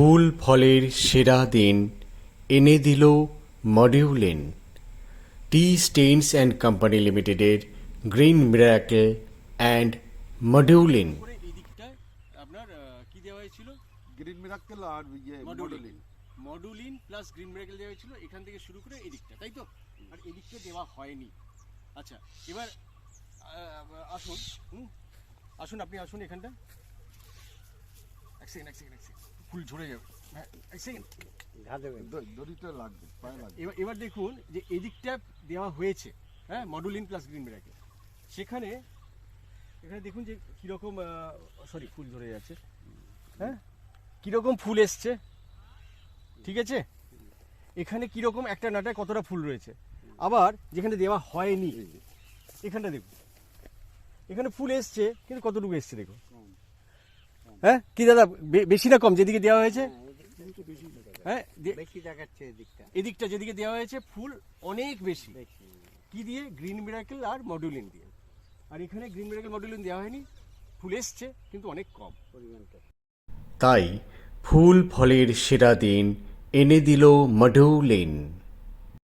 ফুল ফলের সেরা দিন এনে দিল মডিউলিন। টি স্টেইনস অ্যান্ড কোম্পানি লিমিটেডের গ্রিন মিরাকেল অ্যান্ড মডিউলিন আপনার কি দেওয়া হয়েছিল? গ্রিন মিরাক্কেল আর ইয়ে মডুলিন মডুলিন প্লাস গ্রিন মেরেকেল দেওয়া হয়েছিল এখান থেকে শুরু করে এই দিকটা তাই তো? আর এদিকটা দেওয়া হয়নি। আচ্ছা এবার আসুন। আসুন আপনি আসুন এখানটা। এক সেকেন্ড এক সেকেন্ড এক সেকেন্ড ফুল ঝরে যাবে। হ্যাঁ এক সেকেন্ড দড়িটা লাগবে এবার এবার দেখুন যে এদিকটা দেওয়া হয়েছে হ্যাঁ মডুলিন প্লাস গ্রিন মেরাকেল সেখানে এখানে দেখুন যে কীরকম সরি ফুল ধরে যাচ্ছে। হ্যাঁ কীরকম ফুল এসছে। ঠিক আছে? এখানে কীরকম একটা নাটায় কতটা ফুল রয়েছে। আবার যেখানে দেওয়া হয়নি এখানটা দেখুন। এখানে ফুল এসছে কিন্তু কতটুকু এসছে দেখুন। হ্যাঁ? কি দাদা বে- বেশি না কম যেদিকে দেওয়া হয়েছে? হ্যাঁ বেশি দেখাচ্ছে। এদিকটা। এদিকটা যেদিকে দেওয়া হয়েছে ফুল অনেক বেশি। কি দিয়ে? গ্রিন মিরাকেল আর মডুলিন দিয়ে। আর এখানে গ্রিন মিরাকেল মডুলিন দেওয়া হয়নি। ফুল এসছে কিন্তু অনেক কম। পরিমাণটা। তাই ফুল ফলের সেরা দিন এনে দিল মডিউলিন